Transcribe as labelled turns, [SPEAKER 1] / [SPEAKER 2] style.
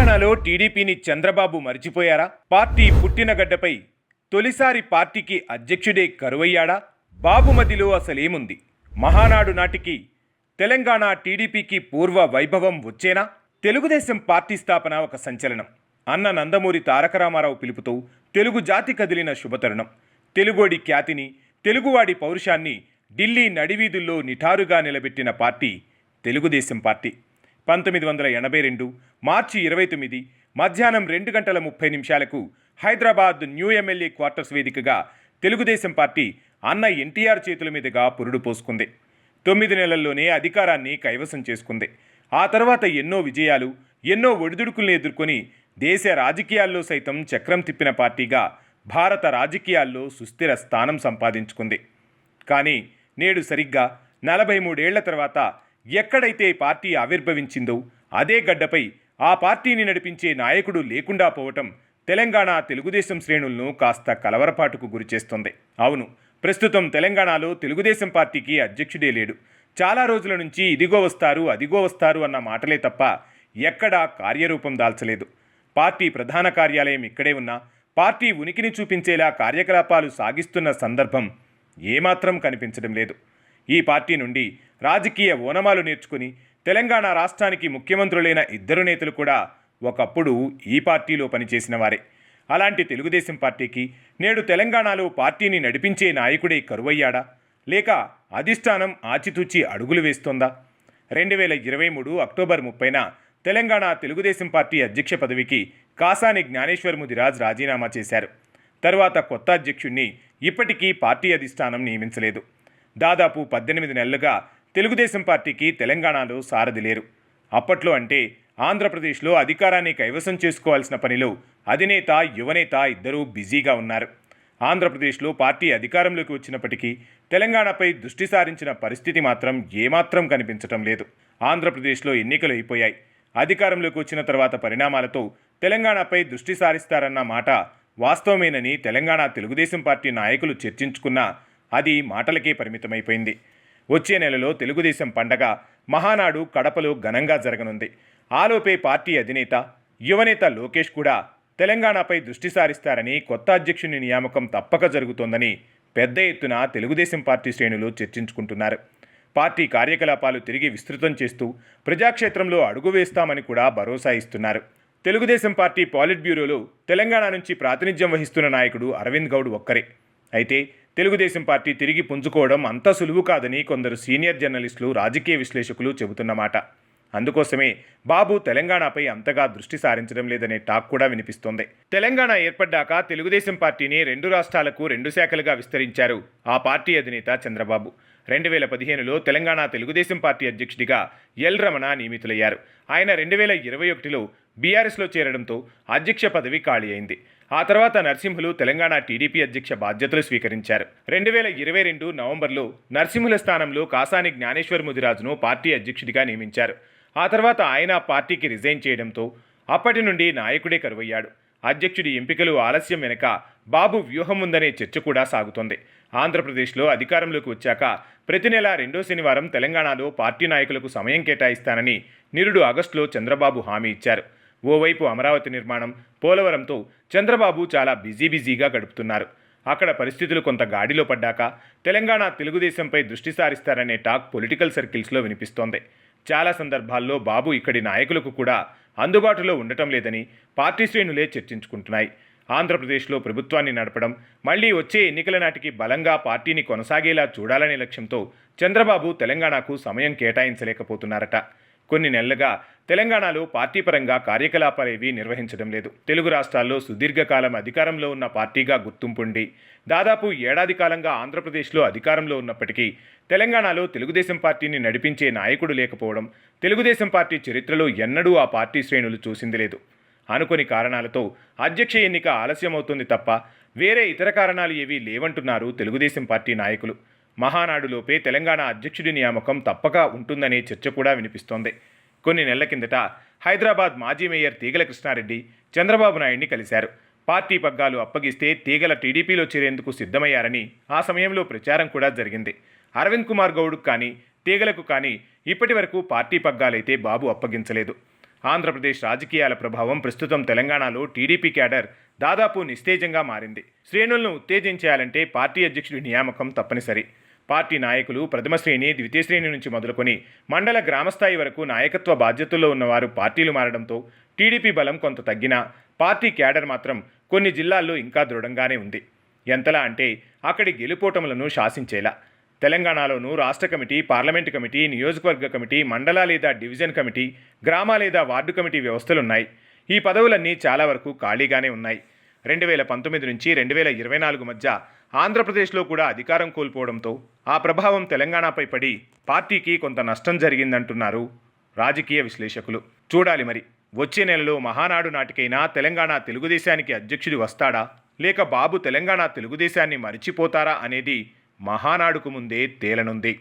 [SPEAKER 1] తెలంగాణలో టీడీపీని చంద్రబాబు మర్చిపోయారా? పార్టీ పుట్టిన గడ్డపై తొలిసారి పార్టీకి అధ్యక్షుడే కరువయ్యాడా? బాబు మదిలో అసలేముంది? మహానాడు నాటికి తెలంగాణ టీడీపీకి పూర్వ వైభవం వచ్చేనా? తెలుగుదేశం పార్టీ స్థాపన ఒక సంచలనం. అన్న నందమూరి తారక రామారావు పిలుపుతో తెలుగు జాతి కదిలిన శుభతరుణం. తెలుగోడి ఖ్యాతిని తెలుగువాడి పౌరుషాన్ని ఢిల్లీ నడివీధుల్లో నిఠారుగా నిలబెట్టిన పార్టీ తెలుగుదేశం పార్టీ. పంతొమ్మిది వందల ఎనభై రెండు మార్చి ఇరవై తొమ్మిది మధ్యాహ్నం రెండు గంటల ముప్పై నిమిషాలకు హైదరాబాద్ న్యూ ఎమ్మెల్యే క్వార్టర్స్ వేదికగా తెలుగుదేశం పార్టీ అన్న ఎన్టీఆర్ చేతుల మీదుగా పురుడు పోసుకుంది. తొమ్మిది నెలల్లోనే అధికారాన్ని కైవసం చేసుకుంది. ఆ తర్వాత ఎన్నో విజయాలు ఎన్నో ఒడిదుడుకుల్ని ఎదుర్కొని దేశ రాజకీయాల్లో సైతం చక్రం తిప్పిన పార్టీగా భారత రాజకీయాల్లో సుస్థిర స్థానం సంపాదించుకుంది. కానీ నేడు సరిగ్గా నలభై మూడేళ్ళ తర్వాత ఎక్కడైతే పార్టీ ఆవిర్భవించిందో అదే గడ్డపై ఆ పార్టీని నడిపించే నాయకుడు లేకుండా పోవటం తెలంగాణ తెలుగుదేశం శ్రేణులను కాస్త కలవరపాటుకు గురిచేస్తుంది అవును ప్రస్తుతం తెలంగాణలో తెలుగుదేశం పార్టీకి అధ్యక్షుడే లేడు. చాలా రోజుల నుంచి ఇదిగో వస్తారు అదిగో వస్తారు అన్న మాటలే తప్ప ఎక్కడా కార్యరూపం దాల్చలేదు. పార్టీ ప్రధాన కార్యాలయం ఇక్కడే ఉన్నా పార్టీ ఉనికిని చూపించేలా కార్యకలాపాలు సాగిస్తున్న సందర్భం ఏమాత్రం కనిపించడం లేదు. ఈ పార్టీ నుండి రాజకీయ ఓనమాలు నేర్చుకుని తెలంగాణ రాష్ట్రానికి ముఖ్యమంత్రులైన ఇద్దరు నేతలు కూడా ఒకప్పుడు ఈ పార్టీలో పనిచేసిన వారే. అలాంటి తెలుగుదేశం పార్టీకి నేడు తెలంగాణలో పార్టీని నడిపించే నాయకుడే కరువయ్యాడా? లేక అధిష్టానం ఆచితూచి అడుగులు వేస్తోందా? రెండు వేల ఇరవై మూడు అక్టోబర్ ముప్పైన తెలంగాణ తెలుగుదేశం పార్టీ అధ్యక్ష పదవికి కాసాని జ్ఞానేశ్వర్ ముదిరాజ్ రాజీనామా చేశారు. తర్వాత కొత్త అధ్యక్షుణ్ణి ఇప్పటికీ పార్టీ అధిష్టానం నియమించలేదు. దాదాపు పద్దెనిమిది నెలలుగా తెలుగుదేశం పార్టీకి తెలంగాణలో సారథి లేరు. అప్పట్లో అంటే ఆంధ్రప్రదేశ్లో అధికారాన్ని కైవసం చేసుకోవాల్సిన పనిలో అధినేత యువనేత ఇద్దరూ బిజీగా ఉన్నారు. ఆంధ్రప్రదేశ్లో పార్టీ అధికారంలోకి వచ్చినప్పటికీ తెలంగాణపై దృష్టి సారించిన పరిస్థితి మాత్రం ఏమాత్రం కనిపించటం లేదు. ఆంధ్రప్రదేశ్లో ఎన్నికలు అయిపోయాయి. అధికారంలోకి వచ్చిన తర్వాత పరిణామాలతో తెలంగాణపై దృష్టి సారిస్తారన్న మాట వాస్తవమేనని తెలంగాణ తెలుగుదేశం పార్టీ నాయకులు చర్చించుకున్నా అది మాటలకే పరిమితమైపోయింది. వచ్చే నెలలో తెలుగుదేశం పండగ మహానాడు కడపలో ఘనంగా జరగనుంది. ఆలోపే పార్టీ అధినేత యువనేత లోకేష్ కూడా తెలంగాణపై దృష్టి సారిస్తారని కొత్త అధ్యక్షుని నియామకం తప్పక జరుగుతోందని పెద్ద ఎత్తున తెలుగుదేశం పార్టీ శ్రేణులు చర్చించుకుంటున్నారు. పార్టీ కార్యకలాపాలు తిరిగి విస్తృతం చేస్తూ ప్రజాక్షేత్రంలో అడుగు వేస్తామని కూడా భరోసా ఇస్తున్నారు. తెలుగుదేశం పార్టీ పాలిట్ బ్యూరోలో తెలంగాణ నుంచి ప్రాతినిధ్యం వహిస్తున్న నాయకుడు అరవింద్ గౌడ్ ఒక్కరే. అయితే తెలుగుదేశం పార్టీ తిరిగి పుంజుకోవడం అంత సులువు కాదని కొందరు సీనియర్ జర్నలిస్టులు రాజకీయ విశ్లేషకులు చెబుతున్నమాట అందుకోసమే బాబు తెలంగాణపై అంతగా దృష్టి సారించడం లేదనే టాక్ కూడా వినిపిస్తోంది. తెలంగాణ ఏర్పడ్డాక తెలుగుదేశం పార్టీని రెండు రాష్ట్రాలకు రెండు శాఖలుగా విస్తరించారు ఆ పార్టీ అధినేత చంద్రబాబు. రెండు వేల పదిహేనులో తెలంగాణ తెలుగుదేశం పార్టీ అధ్యక్షుడిగా ఎల్ రమణ నియమితులయ్యారు. ఆయన రెండు వేల ఇరవై ఒకటిలో బీఆర్ఎస్లో చేరడంతో అధ్యక్ష పదవి ఖాళీ అయింది. ఆ తర్వాత నరసింహులు తెలంగాణ టీడీపీ అధ్యక్ష బాధ్యతలు స్వీకరించారు. రెండు వేల ఇరవై రెండు నవంబర్లో నరసింహుల స్థానంలో కాసాని జ్ఞానేశ్వర్ ముదిరాజును పార్టీ అధ్యక్షుడిగా నియమించారు. ఆ తర్వాత ఆయన పార్టీకి రిజైన్ చేయడంతో అప్పటి నుండి నాయకుడే కరువయ్యాడు. అధ్యక్షుడి ఎంపికలు ఆలస్యం వెనుక బాబు వ్యూహం ఉందనే చర్చ కూడా సాగుతోంది. ఆంధ్రప్రదేశ్లో అధికారంలోకి వచ్చాక ప్రతి నెల రెండో శనివారం తెలంగాణలో పార్టీ నాయకులకు సమయం కేటాయిస్తానని నిరుడు ఆగస్టులో చంద్రబాబు హామీ ఇచ్చారు. ఓవైపు అమరావతి నిర్మాణం పోలవరంతో చంద్రబాబు చాలా బిజీ బిజీగా గడుపుతున్నారు. అక్కడ పరిస్థితులు కొంత గాడిలో పడ్డాక తెలంగాణ తెలుగుదేశంపై దృష్టి సారిస్తారనే టాక్ పొలిటికల్ సర్కిల్స్లో వినిపిస్తోంది. చాలా సందర్భాల్లో బాబు ఇక్కడి నాయకులకు కూడా అందుబాటులో ఉండటం లేదని పార్టీ శ్రేణులే చర్చించుకుంటున్నాయి. ఆంధ్రప్రదేశ్లో ప్రభుత్వాన్ని నడపడం మళ్ళీ వచ్చే ఎన్నికల నాటికి బలంగా పార్టీని కొనసాగేలా చూడాలనే లక్ష్యంతో చంద్రబాబు తెలంగాణకు సమయం కేటాయించలేకపోతున్నారట. కొన్ని నెలలుగా తెలంగాణలో పార్టీ పరంగా కార్యకలాపాలేవీ నిర్వహించడం లేదు. తెలుగు రాష్ట్రాల్లో సుదీర్ఘకాలం అధికారంలో ఉన్న పార్టీగా గుర్తింపుండి దాదాపు ఏడాది కాలంగా ఆంధ్రప్రదేశ్లో అధికారంలో ఉన్నప్పటికీ తెలంగాణలో తెలుగుదేశం పార్టీని నడిపించే నాయకుడు లేకపోవడం తెలుగుదేశం పార్టీ చరిత్రలో ఎన్నడూ ఆ పార్టీ శ్రేణులు చూసింది లేదు. అనుకోని కారణాలతో అధ్యక్ష ఎన్నిక ఆలస్యమవుతుంది తప్ప వేరే ఇతర కారణాలు ఏవీ లేవంటున్నారు తెలుగుదేశం పార్టీ నాయకులు. మహానాడులోపే తెలంగాణ అధ్యక్షుడి నియామకం తప్పక ఉంటుందనే చర్చ కూడా వినిపిస్తోంది. కొన్ని నెలల కిందట హైదరాబాద్ మాజీ మేయర్ తీగల కృష్ణారెడ్డి చంద్రబాబు నాయుడిని కలిశారు. పార్టీ పగ్గాలు అప్పగిస్తే తీగల టీడీపీలో చేరేందుకు సిద్ధమయ్యారని ఆ సమయంలో ప్రచారం కూడా జరిగింది. అరవింద్ కుమార్ గౌడ్కు కానీ తీగలకు కానీ ఇప్పటి వరకు పార్టీ పగ్గాలైతే బాబు అప్పగించలేదు. ఆంధ్రప్రదేశ్ రాజకీయాల ప్రభావం ప్రస్తుతం తెలంగాణలో టీడీపీ క్యాడర్ దాదాపు నిస్తేజంగా మారింది. శ్రేణులను ఉత్తేజించాలంటే పార్టీ అధ్యక్షుడి నియామకం తప్పనిసరి. పార్టీ నాయకులు ప్రథమ శ్రేణి ద్వితీయ శ్రేణి నుంచి మొదలుకొని మండల గ్రామస్థాయి వరకు నాయకత్వ బాధ్యతల్లో ఉన్నవారు పార్టీలు మారడంతో టీడీపీ బలం కొంత తగ్గినా పార్టీ క్యాడర్ మాత్రం కొన్ని జిల్లాల్లో ఇంకా దృఢంగానే ఉంది. ఎంతలా అంటే అక్కడి గెలుపోటములను శాసించేలా. తెలంగాణలోనూ రాష్ట్ర కమిటీ పార్లమెంటు కమిటీ నియోజకవర్గ కమిటీ మండల లేదా డివిజన్ కమిటీ గ్రామ లేదా వార్డు కమిటీ వ్యవస్థలున్నాయి. ఈ పదవులన్నీ చాలా వరకు ఖాళీగానే ఉన్నాయి. రెండు వేల పంతొమ్మిది నుంచి రెండు వేల ఇరవై నాలుగు మధ్య ఆంధ్రప్రదేశ్లో కూడా అధికారం కోల్పోవడంతో ఆ ప్రభావం తెలంగాణపై పడి పార్టీకి కొంత నష్టం జరిగిందంటున్నారు రాజకీయ విశ్లేషకులు. చూడాలి మరి వచ్చే నెలలో మహానాడు నాటికైనా తెలంగాణ తెలుగుదేశానికి అధ్యక్షుడు వస్తాడా? లేక బాబు తెలంగాణ తెలుగుదేశాన్ని మరిచిపోతారా అనేది మహానాడుకు ముందే తేలనుంది.